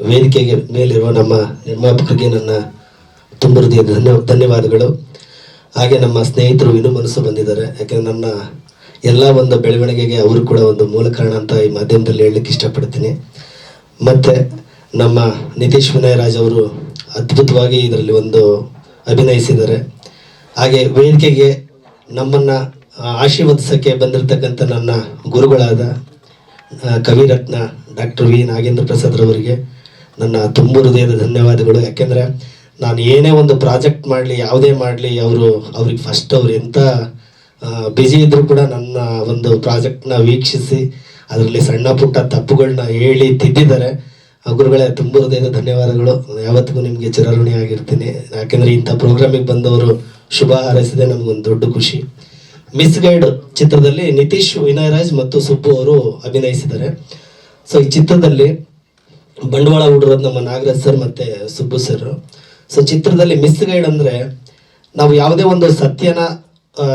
ವೇದಿಕೆಗೆ ಮೇಲಿರುವ ನಮ್ಮ ನಿರ್ಮಾಪಕರಿಗೆ ನನ್ನ ತುಂಬ ಹೃದಯ ಧನ್ಯ, ಧನ್ಯವಾದಗಳು. ಹಾಗೆ ನಮ್ಮ ಸ್ನೇಹಿತರು ಇನ್ನೂ ಮನಸ್ಸು ಬಂದಿದ್ದಾರೆ. ಯಾಕೆಂದರೆ ನನ್ನ ಎಲ್ಲ ಒಂದು ಬೆಳವಣಿಗೆಗೆ ಅವರು ಕೂಡ ಒಂದು ಮೂಲ ಕಾರಣ ಅಂತ ಈ ಮಾಧ್ಯಮದಲ್ಲಿ ಹೇಳಲಿಕ್ಕೆ ಇಷ್ಟಪಡ್ತೀನಿ. ಮತ್ತು ನಮ್ಮ ನಿತೀಶ್ ವಿನಯರಾಜ್ ಅವರು ಅದ್ಭುತವಾಗಿ ಇದರಲ್ಲಿ ಒಂದು ಅಭಿನಯಿಸಿದ್ದಾರೆ. ಹಾಗೆ ವೇದಿಕೆಗೆ ನಮ್ಮನ್ನು ಆಶೀರ್ವದಿಸೋಕ್ಕೆ ಬಂದಿರತಕ್ಕಂಥ ನನ್ನ ಗುರುಗಳಾದ ಕವಿರತ್ನ ಡಾಕ್ಟರ್ ವಿ ನಾಗೇಂದ್ರ ಪ್ರಸಾದ್ ರವರಿಗೆ ನನ್ನ ತುಂಬ ಹೃದಯದ ಧನ್ಯವಾದಗಳು. ಯಾಕೆಂದರೆ ನಾನು ಏನೇ ಒಂದು ಪ್ರಾಜೆಕ್ಟ್ ಮಾಡಲಿ, ಯಾವುದೇ ಮಾಡಲಿ, ಅವರು, ಅವ್ರಿಗೆ ಫಸ್ಟ್ ಅವ್ರು ಎಂಥ ಬ್ಯುಸಿ ಇದ್ದರೂ ಕೂಡ ನನ್ನ ಒಂದು ಪ್ರಾಜೆಕ್ಟ್ನ ವೀಕ್ಷಿಸಿ, ಅದರಲ್ಲಿ ಸಣ್ಣ ಪುಟ್ಟ ತಪ್ಪುಗಳನ್ನ ಹೇಳಿ ತಿದ್ದಿದ್ದಾರೆ. ಗುರುಗಳೇ, ತುಂಬ ಹೃದಯದ ಧನ್ಯವಾದಗಳು. ಯಾವತ್ತಿಗೂ ನಿಮಗೆ ಚಿರಋಣಿ ಆಗಿರ್ತೀನಿ ಯಾಕೆಂದರೆ ಇಂಥ ಪ್ರೋಗ್ರಾಮಿಗೆ ಬಂದವರು ಶುಭ ಹಾರೈಸಿದೆ ನಮಗೊಂದು ದೊಡ್ಡ ಖುಷಿ. ಮಿಸ್ ಗೈಡ್ ಚಿತ್ರದಲ್ಲಿ ನಿತೀಶ್, ವಿನಯರಾಜ್ ಮತ್ತು ಸುಬ್ಬು ಅವರು ಅಭಿನಯಿಸಿದ್ದಾರೆ. ಸೊ ಈ ಚಿತ್ರದಲ್ಲಿ ಬಂಡವಾಳ ಹೂಡಿರೋದು ನಮ್ಮ ನಾಗರಾಜ್ ಸರ್ ಮತ್ತೆ ಸುಬ್ಬು ಸರ್. ಸೊ ಚಿತ್ರದಲ್ಲಿ ಮಿಸ್ ಗೈಡ್ ಅಂದ್ರೆ ನಾವು ಯಾವುದೇ ಒಂದು ಸತ್ಯನ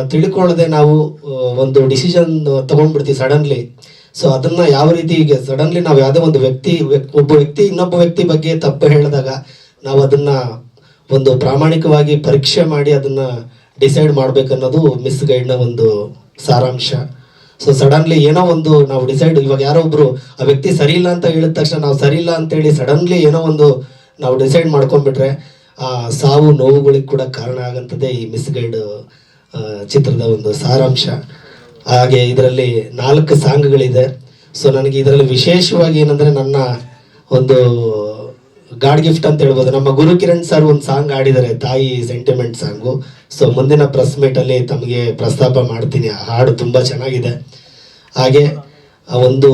ತಿಳ್ಕೊಳ್ಳದೆ ನಾವು ಒಂದು ಡಿಸಿಷನ್ ತಗೊಂಡ್ಬಿಡ್ತೀವಿ ಸಡನ್ಲಿ ಸೊ ಅದನ್ನ ಯಾವ ರೀತಿ ಈಗ ಸಡನ್ಲಿ ನಾವು ಯಾವುದೇ ಒಂದು ವ್ಯಕ್ತಿ ವ್ಯಕ್- ಒಬ್ಬ ವ್ಯಕ್ತಿ, ಇನ್ನೊಬ್ಬ ವ್ಯಕ್ತಿ ಬಗ್ಗೆ ತಪ್ಪು ಹೇಳಿದಾಗ ನಾವು ಅದನ್ನ ಒಂದು ಪ್ರಾಮಾಣಿಕವಾಗಿ ಪರೀಕ್ಷೆ ಮಾಡಿ ಅದನ್ನ ಡಿಸೈಡ್ ಮಾಡ್ಬೇಕನ್ನೋದು ಮಿಸ್ ಗೈಡ್ನ ಒಂದು ಸಾರಾಂಶ. ಸೊ ಸಡನ್ಲಿ ಏನೋ ಒಂದು ನಾವು ಡಿಸೈಡ್ ಇವಾಗ ಯಾರೋ ಒಬ್ರು, ಆ ವ್ಯಕ್ತಿ ಸರಿ ಇಲ್ಲ ಅಂತ ಹೇಳಿದ ತಕ್ಷಣ ನಾವು ಸರಿ ಇಲ್ಲ ಅಂತೇಳಿ ಸಡನ್ಲಿ ಏನೋ ಒಂದು ನಾವು ಡಿಸೈಡ್ ಮಾಡ್ಕೊಂಡ್ಬಿಟ್ರೆ, ಆ ಸಾವು ನೋವುಗಳಿಗೆ ಕೂಡ ಕಾರಣ ಆಗಂಥದ್ದೇ ಈ ಮಿಸ್ ಗೈಡ್ ಚಿತ್ರದ ಒಂದು ಸಾರಾಂಶ. ಹಾಗೆ ಇದರಲ್ಲಿ ನಾಲ್ಕು ಸಾಂಗ್ಗಳಿದೆ. ಸೊ ನನಗೆ ಇದರಲ್ಲಿ ವಿಶೇಷವಾಗಿ ಏನಂದ್ರೆ ನನ್ನ ಒಂದು ಗಾಡ್ ಗಿಫ್ಟ್ ಅಂತ ಹೇಳ್ಬೋದು. ನಮ್ಮ ಗುರು ಕಿರಣ್ ಸರ್ ಒಂದು ಸಾಂಗ್ ಆಡಿದ್ದಾರೆ ತಾಯಿ ಸೆಂಟಿಮೆಂಟ್ ಸಾಂಗು ಸೊ ಮುಂದಿನ ಪ್ರೆಸ್ ಮೀಟಲ್ಲಿ ತಮಗೆ ಪ್ರಸ್ತಾಪ ಮಾಡ್ತೀನಿ. ಆ ಹಾಡು ತುಂಬ ಚೆನ್ನಾಗಿದೆ. ಹಾಗೆ ಒಂದು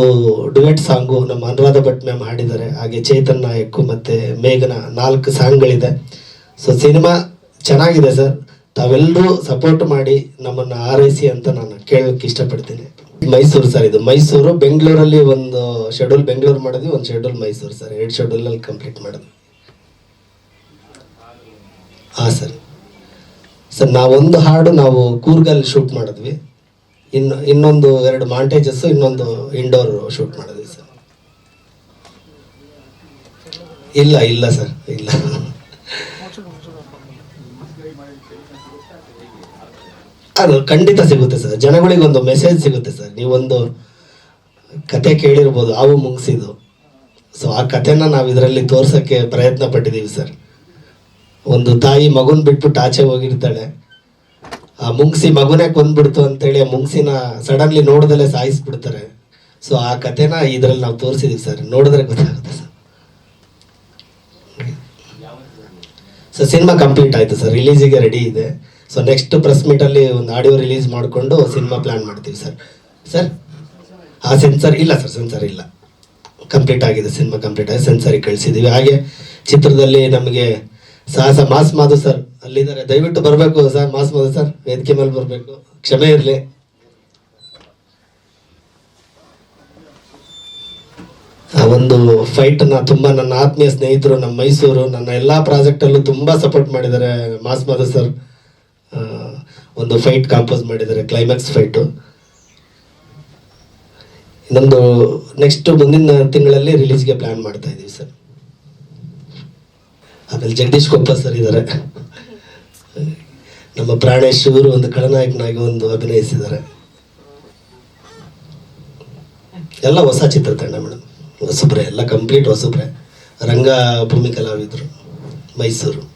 ಡುವೆಟ್ ಸಾಂಗು ನಮ್ಮ ಅನುರಾಧ ಭಟ್ ಮ್ಯಾಮ್ ಹಾಡಿದ್ದಾರೆ. ಹಾಗೆ ಚೇತನ್ ನಾಯಕ್ ಮತ್ತೆ ಮೇಘನ ನಾಲ್ಕು ಸಾಂಗ್ಗಳಿದೆ ಸೊ ಸಿನಿಮಾ ಚೆನ್ನಾಗಿದೆ ಸರ್ ತಾವೆಲ್ಲರೂ ಸಪೋರ್ಟ್ ಮಾಡಿ ನಮ್ಮನ್ನು ಆರೈಸಿ ಅಂತ ನಾನು ಕೇಳೋಕ್ಕೆ ಇಷ್ಟಪಡ್ತೀನಿ. ಮೈಸೂರು ಸರ್, ಇದು ಮೈಸೂರು, ಬೆಂಗಳೂರಲ್ಲಿ ಒಂದು ಶೆಡ್ಯೂಲ್ ಬೆಂಗಳೂರು ಮಾಡಿದ್ವಿ, ಒಂದು ಶೆಡ್ಯೂಲ್ ಮೈಸೂರು ಸರ್, ಎರಡು ಶೆಡ್ಯೂಲಲ್ಲಿ ಕಂಪ್ಲೀಟ್ ಮಾಡಿದ್ವಿ. ಹಾಂ ಸರ್. ಸರ್, ನಾವೊಂದು ಹಾಡು ನಾವು ಕೂರ್ಗಲ್ಲಿ ಶೂಟ್ ಮಾಡಿದ್ವಿ. ಇನ್ನು ಇನ್ನೊಂದು ಎರಡು ಮಾಂಟೇಜಸ್ ಇನ್ನೊಂದು ಇಂಡೋರ್ ಶೂಟ್ ಮಾಡಿದ್ವಿ ಸರ್. ಇಲ್ಲ ಇಲ್ಲ ಸರ್, ಇಲ್ಲ. ಅದು ಖಂಡಿತ ಸಿಗುತ್ತೆ ಸರ್. ಜನಗಳಿಗೆ ಒಂದು ಮೆಸೇಜ್ ಸಿಗುತ್ತೆ ಸರ್. ನೀವೊಂದು ಕತೆ ಕೇಳಿರ್ಬೋದು, ಹಾವು ಮುಗಿಸಿದ್ದು. ಸೊ ಆ ಕಥೆನ ನಾವು ಇದರಲ್ಲಿ ತೋರ್ಸೋಕ್ಕೆ ಪ್ರಯತ್ನ ಪಟ್ಟಿದ್ದೀವಿ ಸರ್. ಒಂದು ತಾಯಿ ಮಗುನ ಬಿಟ್ಬಿಟ್ಟು ಆಚೆ ಹೋಗಿರ್ತಾಳೆ. ಆ ಮುಂಗ್ಸಿ ಮಗುನೇ ಕೊಂದ್ಬಿಡ್ತು ಅಂತೇಳಿ ಆ ಮುಂಗ್ಸಿನ ಸಡನ್ಲಿ ನೋಡ್ದಲ್ಲೇ ಸಾಯಿಸ್ಬಿಡ್ತಾರೆ. ಸೊ ಆ ಕಥೆನ ಇದರಲ್ಲಿ ನಾವು ತೋರಿಸಿದೀವಿ ಸರ್. ನೋಡಿದ್ರೆ ಗೊತ್ತಾಗುತ್ತೆ ಸರ್ ಸೊ ಸಿನಿಮಾ ಕಂಪ್ಲೀಟ್ ಆಯ್ತು ಸರ್ ರಿಲೀಸಿಗೆ ರೆಡಿ ಇದೆ. ಸೊ ನೆಕ್ಸ್ಟ್ ಪ್ರೆಸ್ ಮೀಟಲ್ಲಿ ಒಂದು ಆಡಿಯೋ ರಿಲೀಸ್ ಮಾಡಿಕೊಂಡು ಸಿನಿಮಾ ಪ್ಲಾನ್ ಮಾಡ್ತೀವಿ ಸರ್ ಸರ್ ಆ ಸೆನ್ಸರ್ ಇಲ್ಲ ಸರ್ ಸೆನ್ಸರ್ ಇಲ್ಲ. ಕಂಪ್ಲೀಟ್ ಆಗಿದೆ ಸಿನಿಮಾ ಕಂಪ್ಲೀಟ್ ಆಗಿದೆ. ಸೆನ್ಸರಿಗೆ ಕಳಿಸಿದ್ದೀವಿ ಹಾಗೆ ಚಿತ್ರದಲ್ಲಿ ನಮಗೆ ಸಾಹಸ ಮಾಸ್ ಮಾಧು ಸರ್ ಅಲ್ಲಿದ್ದಾರೆ. ದಯವಿಟ್ಟು ಬರಬೇಕು ಸರ್, ಮಾಸ್ ಮಾಧು ಸರ್ ವೇದಿಕೆ ಮೇಲೆ ಬರಬೇಕು. ಕ್ಷಮೆ ಇರಲಿ. ಒಂದು ಫೈಟನ್ನ ತುಂಬ ನನ್ನ ಆತ್ಮೀಯ ಸ್ನೇಹಿತರು, ನಮ್ಮ ಮೈಸೂರು, ನನ್ನ ಎಲ್ಲ ಪ್ರಾಜೆಕ್ಟಲ್ಲೂ ತುಂಬ ಸಪೋರ್ಟ್ ಮಾಡಿದ್ದಾರೆ ಮಾಸ್ ಸರ್ ಒಂದು ಫೈಟ್ ಕಾಂಪೋಸ್ ಮಾಡಿದ್ದಾರೆ ಕ್ಲೈಮ್ಯಾಕ್ಸ್ ಫೈಟು ಇನ್ನೊಂದು ನೆಕ್ಸ್ಟ್ ಮುಂದಿನ ತಿಂಗಳಲ್ಲಿ ರಿಲೀಸ್ಗೆ ಪ್ಲಾನ್ ಮಾಡ್ತಾ ಇದ್ದೀವಿ ಸರ್ ಆಮೇಲೆ ಜಗದೀಶ್ ಕೊಪ್ಪ ಸರ್ ಇದ್ದಾರೆ. ನಮ್ಮ ಪ್ರಾಣೇಶ್ ಇವರು ಒಂದು ಖಳನಾಯಕನಾಗಿ ಒಂದು ಅಭಿನಯಿಸಿದ್ದಾರೆ. ಎಲ್ಲ ಹೊಸ ಚಿತ್ರತಂಡ ಮೇಡಮ್. ಹೊಸಬ್ರೆ ಎಲ್ಲ ಕಂಪ್ಲೀಟ್ ಹೊಸಬ್ರೆ. ರಂಗಭೂಮಿ ಕಲಾವಿದರು ಮೈಸೂರು.